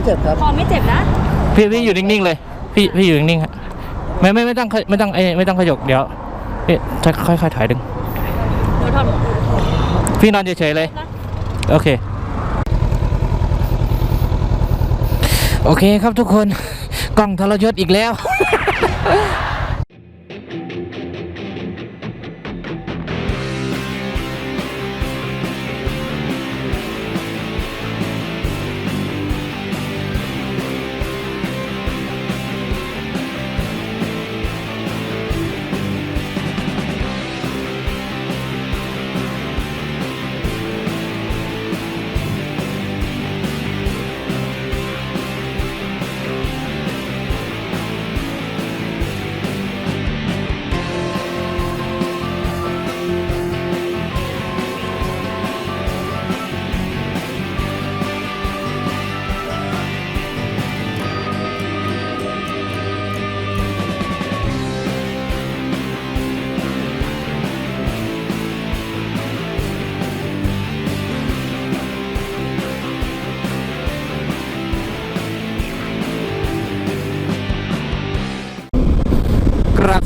ไม่เจ็บครับ คอไม่เจ็บนะ พี่พี่อยู่นิ่งๆเลย พี่พี่อยู่นิ่งๆฮะไม่ไม่ไม่ต้องไม่ต้องเอ้ยไม่ต้องขยกเดี๋ยวพี่จะค่อยๆถอยดึงเดี๋ยวถอดพี่นอนเฉยๆเลยนะโอเค โอเคครับทุกคน กล้องทรยศอีกแล้ว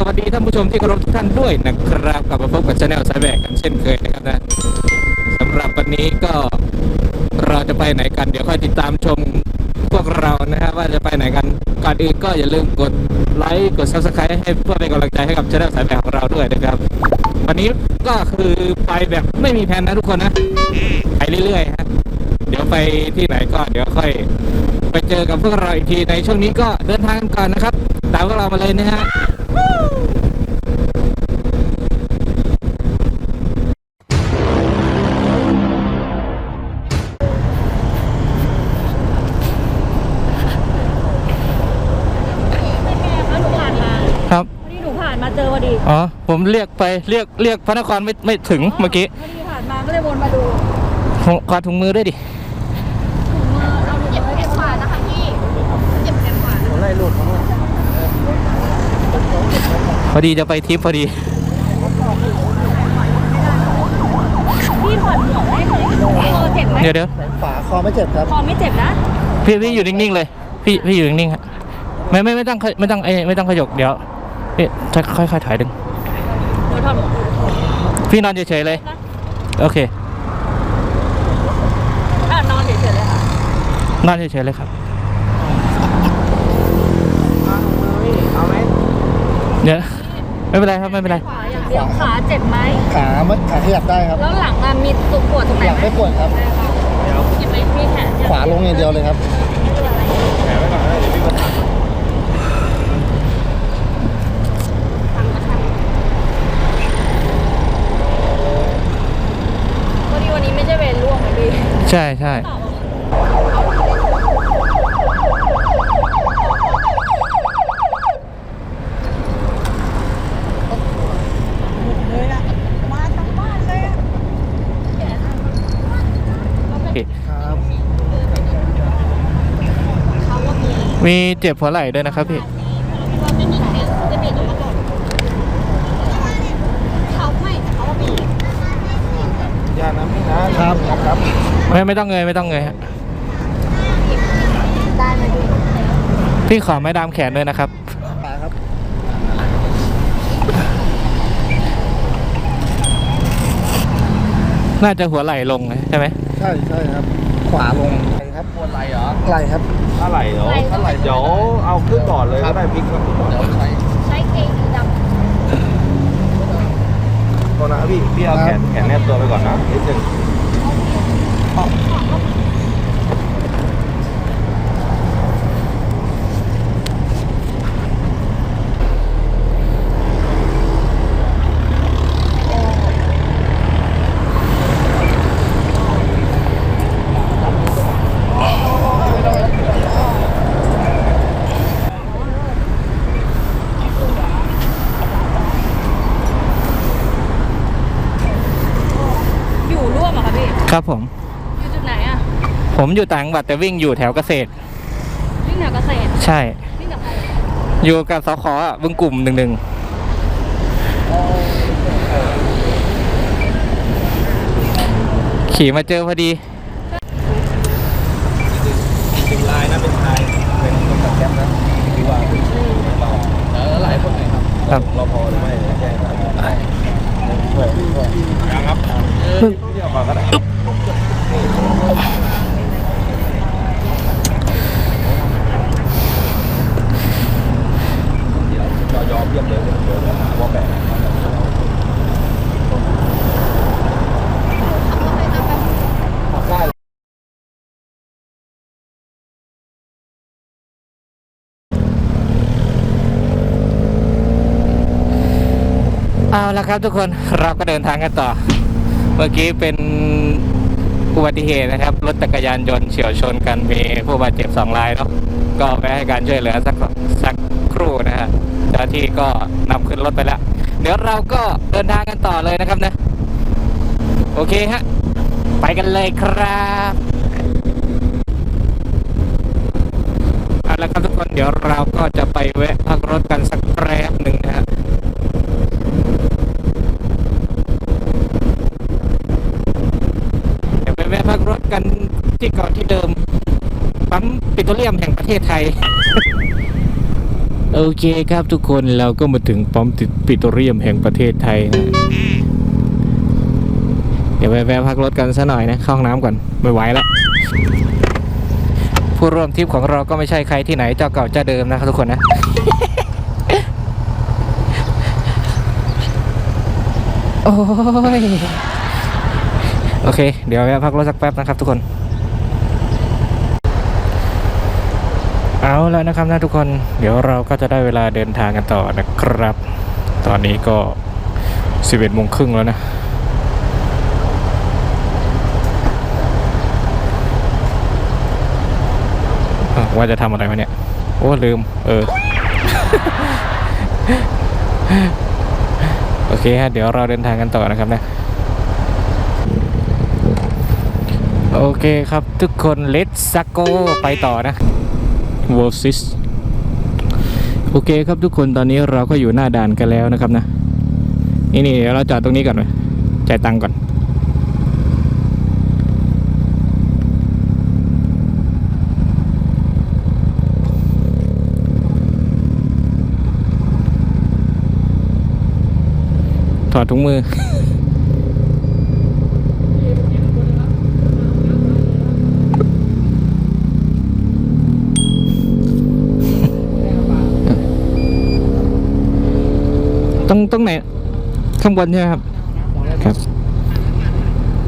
สวัสดีท่านผู้ชมที่เคารพทุกท่านด้วยนะครับกลับมาพบกับช anel สายแบกกันเช่นเคยนะครับนะสำหรับวันนี้ก็เราจะไปไหนกันเดี๋ยวค่อยติดตามชมพวกเรานะฮะว่าจะไปไหนกันก่อนอื่นก็อย่าลืมกดไลค์กด subscribe ให้เพื่อเป็นกำลังใจให้กับช anel สายแบกของเราด้วยนะครับ วันนี้ก็คือไปแบบไม่มีแผนนะทุกคนนะไปเรื่อยๆฮะเดี๋ยวไปที่ไหนก็เดี๋ยวค่อยไปเจอกับพวกเราอีกทีในช่วงนี้ก็เดินทางกันก่อนนะครับ ตามพวกเรามาเลยนะฮะ ผมเรียกไปเรียกเรียกพระนครไม่ไม่ถึงเมื่อกี้พอดีผ่านมาก็เลยวนมาดูผมกอดถุงมือด้วยดิถุงมือเอาถุงมือเก็บขวานะคะพี่เก็บแขนขวานะไล่หลุดของเราพอดีจะไปทริปพอดีพี่ถอดหมวกได้ไหมคอเจ็บไหมเดี๋ยวเดี๋ยวแขนขวาคอไม่เจ็บครับคอไม่เจ็บนะพี่พี่อยู่นิ่งๆเลย พี่พี่อยู่นิ่งๆฮะไม่ไม่ไม่ต้องไม่ต้องเอ้ยไม่ต้องขยกเดี๋ยวพี่จะค่อยๆถอยดึงเดี๋ยวถอด พี่นอนเฉยๆเลยนะโอเคอะนอนเฉยๆเลยค่ะ นอนเฉยๆเลยครับ เอาไหมเดี๋ยวไม่เป็นไรครับไม่เป็นไร ขวาอย่างเดียวขาเจ็บไหม ขาไม่ขาขยับได้ครับ แล้วหลังอะมีตุกปวดตรงไหนหลังไหมไม่ปวดครับเจ็บไหมมีแขนขวาลงอย่างเดียวเลยครับ พอดีวันนี้ไม่ใช่เวรร่วงเหมือนพี่ ใช่ใช่ครับมีเจ็บหัวไหล่ด้วยนะครับพี่ ยา น้ำนะครับ ครับ ไม่ไม่ต้องเงยไม่ต้องเงยฮะพี่ขอไม้ดามแขนด้วยนะครับปาครับ น่าจะหัวไหล่ลงใช่ไหมใช่ใช่ครับ ขวาลงไหลครับปวดไหลเหรอไหลครับถ้าไหลเดี๋ยวไหล่ถ้าไหลเดี๋ยวเอาขึ้นก่อนเลยก็ได้พลิกก็ขึ้นก่อนเดี๋ยวใช้ ใช้เกงดำ ก่อนนะพี่ พี่เอาแขนแขนแนบตัวไปก่อนนะนิดนึง ครับผม อยู่จุดไหนอะ ผมอยู่ต่างจังหวัดแต่วิ่งอยู่แถวเกษตร วิ่งแถวเกษตร ใช่ วิ่งกับใครอยู่กับสคอะบึงกลุ่มหนึ่งหนึ่งขี่มาเจอพอดีดึงลายนะเป็นชายเป็นคนตัดแคปนะดีกว่าแล้วหลายคนไหนครับครับรอพอหรือไม่แจ้ครับช่วยช่วยครับเที่ยวมาก็ได้ เอาละครับทุกคนเราก็เดินทางกันต่อ เมื่อกี้เป็น อุบัติเหตุนะครับ รถจักรยานยนต์เฉียวชนกันมีผู้บาดเจ็บสองรายเนาะก็ไปให้การช่วยเหลือสักสักครู่นะฮะเจ้าหน้าที่ก็นำขึ้นรถไปแล้วเดี๋ยวเราก็เดินทางกันต่อเลยนะครับนะโอเคฮะไปกันเลยครับเอาละครับทุกคนเดี๋ยวเราก็จะไปแวะพักรถกันสักแป๊บหนึ่งนะฮะ เดี๋ยวไปแวะพั กันที่เก่อนที่เดิมปั๊มปิโตรเลียมแห่งประเทศไทย โอเคครับทุกคนเราก็มาถึงปั๊มปิโตรเลียมแห่งประเทศไทยนะเดี๋ยวแวะพักรถกันซะหน่อยนะเข้าห้องน้ำก่อนไม่ไหวแล้วผู้ร่วมทริปของเราก็ไม่ใช่ใครที่ไหนเจ้าเก่าเจ้าเดิมนะครับทุกคนนะโอ้ย โอเค เดี๋ยวแวะพักรถสักแป๊บนะครับทุกคน เอาแล้วนะครับนะทุกคน เดี๋ยวเราก็จะได้เวลาเดินทางกันต่อนะครับ ตอนนี้ก็ 11โมงครึ่งแล้วนะว่าจะทำอะไรวะเนี่ย โอ้ ลืม เออ โอเคฮะ เดี๋ยวเราเดินทางกันต่อนะครับนะ โอเคครับทุกคน let's go ไปต่อนะ w o r s i s โอเคครับทุกคนตอนนี้เราก็อยู่หน้าด่านกันแล้วนะครับนะ นี่นี่เดี๋ยวเราจอดตรงนี้ก่อนเลยจ่ายตังค์ก่อน ถอดถุงมือ ต รงตรงไหน ข้างบนใช่ไหมครับ ครับ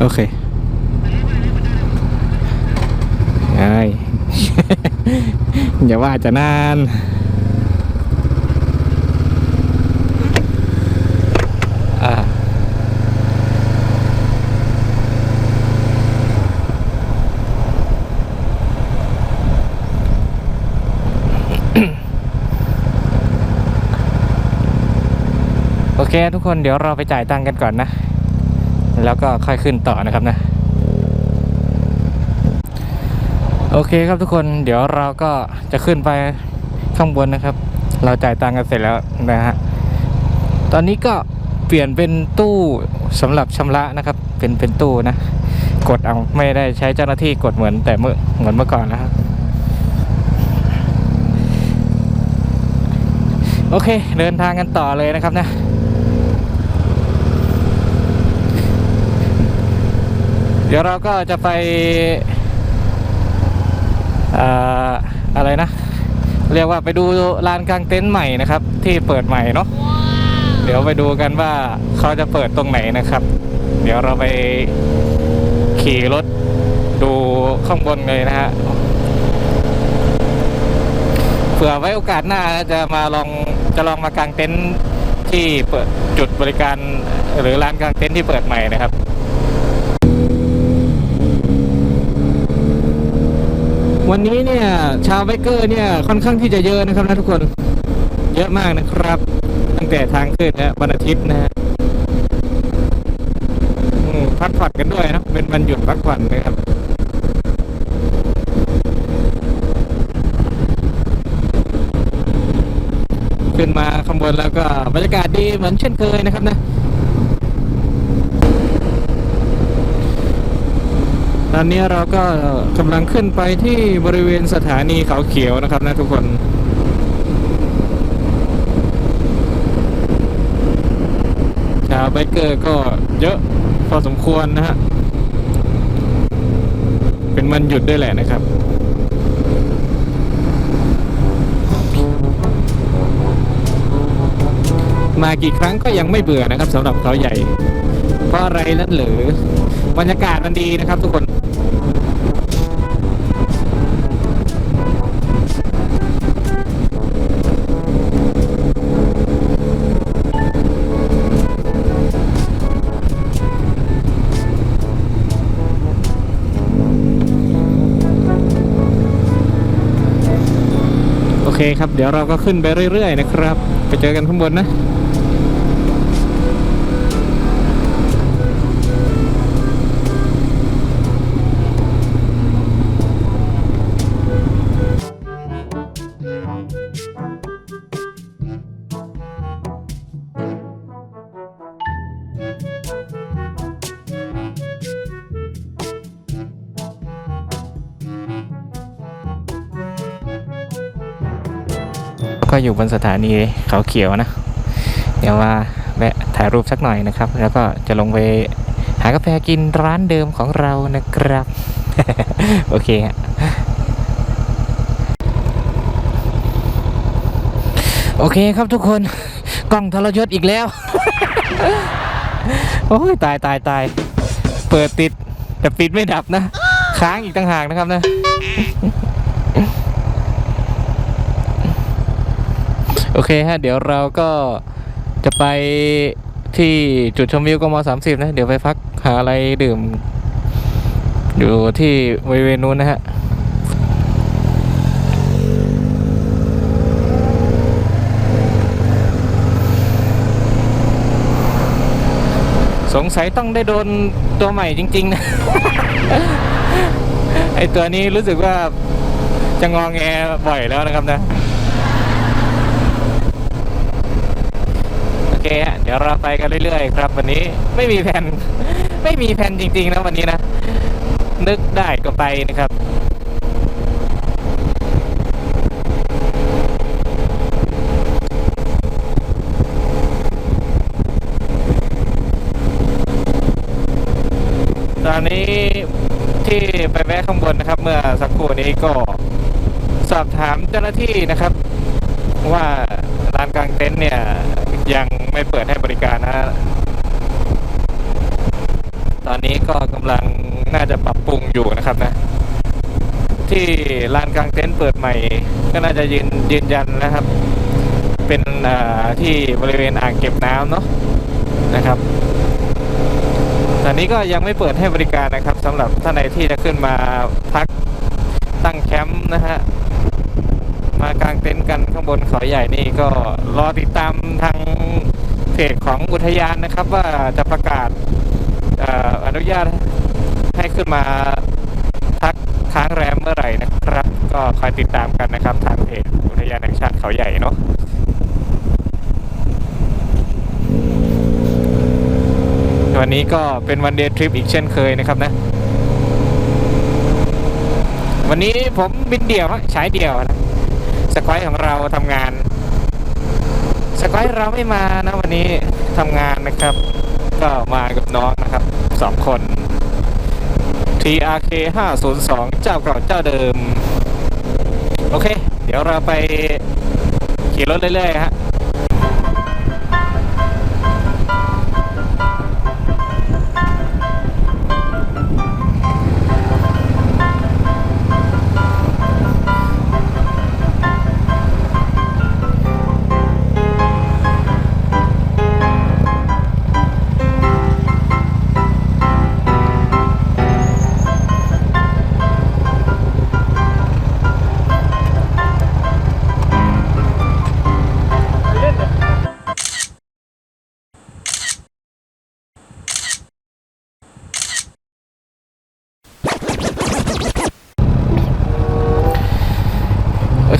โอเคไอ้อย่าว่าจะนาน อ่า โอ เคทุกคนเดี๋ยวเราไปจ่ายตังค์กันก่อนนะ แล้วก็ค่อยขึ้นต่อนะครับนะ โอเคครับทุกคนเดี๋ยวเราก็จะขึ้นไปข้างบนนะครับ เราจ่ายตังค์กันเสร็จแล้วนะฮะตอนนี้ก็เปลี่ยนเป็นตู้สำหรับชำระนะครับ เป็นเป็นตู้นะ กดเอาไม่ได้ใช้เจ้าหน้าที่กดเหมือนแต่เมื่อเหมือนเมื่อก่อนนะครับโอเค เดินทางกันต่อเลยนะครับนะ เดี๋ยวเราก็จะไปเอ่ออะไรนะ เรียกว่าไปดูลานกลางเต็นท์ใหม่นะครับ ที่เปิดใหม่เนาะเดี๋ยวไปดูกันว่าเขาจะเปิดตรงไหนนะครับ เดี๋ยวเราไปขี่รถดูข้างบนเลยนะฮะเผื่อไว้โอกาสหน้าจะมาลองจะลองมากางเต็นท์ที่เปิดจุดบริการหรือลานกลางเต็นท์ที่เปิดใหม่นะครับ วันนี้เนี่ยชาวไบเกอร์เนี่ยค่อนข้างที่จะเยอะนะครับนะทุกคน เยอะมากนะครับ ตั้งแต่ทางขึ้นและวันอาทิตย์นะฮะอืมพักผ่อนกันด้วยนะเป็นวันหยุดพักผ่อนนะครับขึ้นมาข้างบนแล้วก็บรรยากาศดีเหมือนเช่นเคยนะครับนะ ตอนนี้เราก็กำลังขึ้นไปที่บริเวณสถานีเขาเขียวนะครับนะทุกคนชาวไบเกอร์ก็เยอะพอสมควรนะฮะ เป็นมันหยุดด้วยแหละนะครับมากี่ครั้งก็ยังไม่เบื่อนะครับสำหรับเขาใหญ่ เพราะอะไรนั่นหรือบรรยากาศมันดีนะครับทุกคน เคครับ เดี๋ยวเราก็ขึ้นไปเรื่อย ๆ นะครับ ไปเจอกันข้างบนนะ ก็อยู่บนสถานีเขาเขียวนะ เดี๋ยวว่าแวะถ่ายรูปสักหน่อยนะครับ แล้วก็จะลงไปหากาแฟกินร้านเดิมของเรานะครับ โอเคฮะโอเคครับทุกคนกล้องทรยศอีกแล้ว โอ้ยตายตายตาย เปิดติด แต่ปิดไม่ดับนะ ค้างอีกต่างหากนะครับนะ โอเคฮะเดี๋ยวเราก็จะไปที่จุดชมวิวกมสามสิบนะ เดี๋ยวไปพักหาอะไรดื่ม อยู่ที่บริเวณนู้นนะฮะสงสัยต้องได้โดนตัวใหม่จริง ๆ นะ ไอตัวนี้รู้สึกว่าจะงองแงบ่อยแล้วนะครับนะ โอ เดี๋ยวเราไปกันเรื่อยๆครับ วันนี้ไม่มีแผนไม่มีแผนจริงๆนะวันนี้นะ นึกได้ก็ไปนะครับตอนนี้ที่ไปแวะข้างบนนะครับ เมื่อสักครู่นี้ก็สอบถามเจ้าหน้าที่นะครับ ว่าร้านกลางเต็นท์เนี่ย ไม่เปิดให้บริการนะ ตอนนี้ก็กำลังน่าจะปรับปรุงอยู่นะครับนะ ที่ลานกลางเต็นท์เปิดใหม่ ก็น่าจะยืนยืนยันนะครับ เป็นที่บริเวณอ่างเก็บน้ำเนาะนะครับตอนนี้ก็ยังไม่เปิดให้บริการนะครับสำหรับท่านใดที่จะขึ้นมาพักตั้งแคมป์นะฮะมากางเต็นท์กันข้างบนเขาใหญ่นี่ก็รอติดตามทาง เพจของอุทยานนะครับว่าจะประกาศออนุญาตให้ขึ้นมาพักค้างแรมเมื่อไหร่นะครับ ก็คอยติดตามกันนะครับ ทางเพจอุทยานแห่งชาติเขาใหญ่เนาะวันนี้ก็เป็นวันเดย์ทริปอีกเช่นเคยนะครับนะ วันนี้ผมบินเดี่ยวใช้เดี่ยวนะสควอยของเราทำงาน สกอยเราไม่มานะวันนี้ทำงานนะครับ ก็มากับน้องนะครับสองคน TRK 502 เจ้าเก่าเจ้าเดิม โอเค เดี๋ยวเราไปขี่รถเรื่อยๆฮะ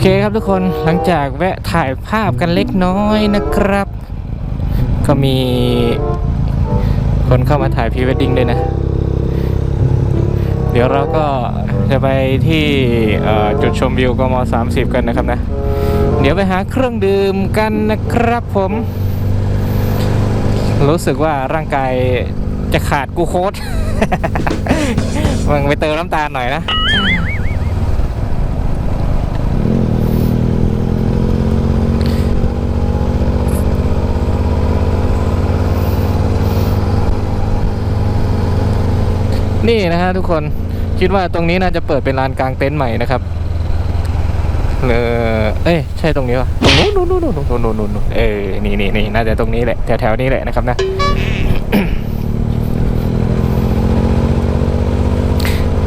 เคครับทุกคนหลังจากแวะถ่ายภาพกันเล็กน้อยนะครับ ก็มีคนเข้ามาถ่ายพรีเวดดิ้งด้วยนะ เดี๋ยวเราก็จะไปที่จุดชมวิวกม30 กันนะครับนะ เดี๋ยวไปหาเครื่องดื่มกันนะครับผม รู้สึกว่าร่างกายจะขาดกูโคสมึงไปเติมน้ำตาลหน่อยนะ นี่นะฮะทุกคนคิดว่าตรงนี้น่าจะเปิดเป็นลานกลางเต็นท์ใหม่นะครับเลอเอ้ยใช่ตรงนี้ปะตรงนู้นนู้นนู้นนู้นนู้นนู้นนู้นเออนี่นี่นี่น่าจะตรงนี้แหละแถวแถวๆนี้แหละนะครับนะ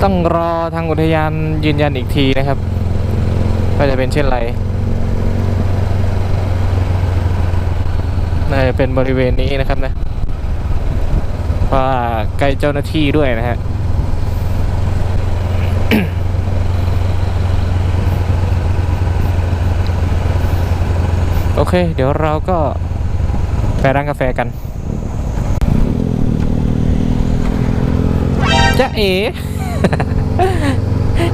ต้องรอทางอุทยานยืนยันอีกทีนะครับว่าจะเป็นเช่นไรน่าจะเป็นบริเวณนี้นะครับนะเพราะ ว่าใกล้เจ้าหน้าที่ด้วยนะฮะโอเค เดี๋ยวเราก็ไปร้านกาแฟกันจ๊ะเอ๋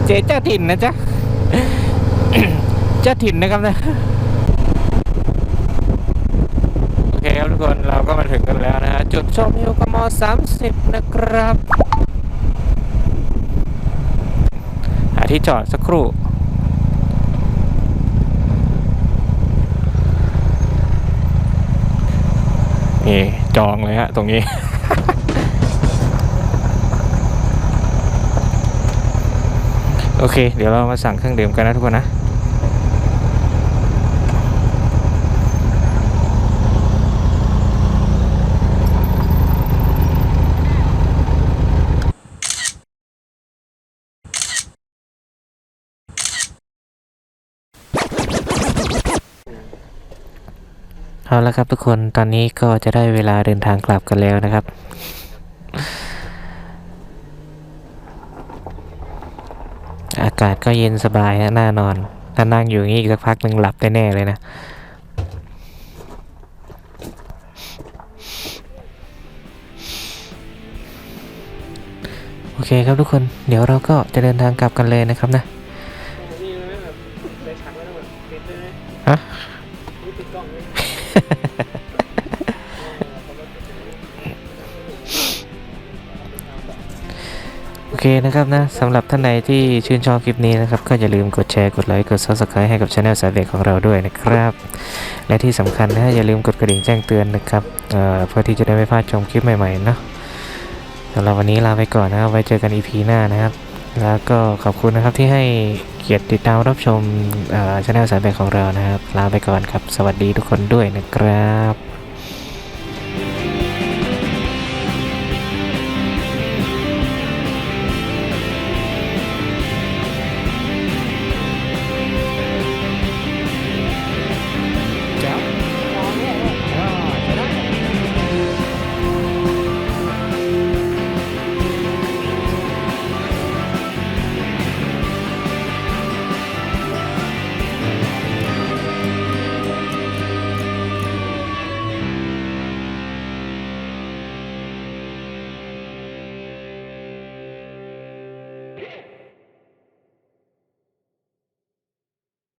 เจ๊เจ้าถิ่นนะจ๊ะ เจ้าถิ่นนะครับนะ โอเคนเราก็มาถึงกันแล้วนะฮะจุดชมวิวกม30 นะครับหาที่จอดสักครู่นี่จองเลยฮะ ตรงนี้ โอเค เดี๋ยวเรามาสั่งเครื่องดื่มกันนะทุกคนนะ เอาละครับทุกคนตอนนี้ก็จะได้เวลาเดินทางกลับกันแล้วนะครับ อากาศก็เย็นสบายนะน่านอน ถ้านั่งอยู่งนี้อีกสักพักหนึ่งหลับแน่ๆเลยนะโอเคครับทุกคน เดี๋ยวเราก็จะเดินทางกลับกันเลยนะครับนะ เคนะครับนะสำหรับท่านใดที่ชื่นชอบคลิปนี้นะครับ ก็อย่าลืมกดแชร์ กดไลค์ กด subscribe ให้กับช anel สายเบรกของเราด้วยนะครับ และที่สำคัญนะอย่าลืมกดกระดิ่งแจ้งเตือนนะครับเเพื่อที่จะได้ไม่พลาดชมคลิปใหม่ๆเนาะสำหรับวันนี้ลาไปก่อนนะครับไว้เจอกัน EP หน้านะครับ แล้วก็ขอบคุณนะครับที่ให้เกียรติติดตามรับชมช anel สายเบรกของเรานะครับ ลาไปก่อนครับ สวัสดีทุกคนด้วยนะครับ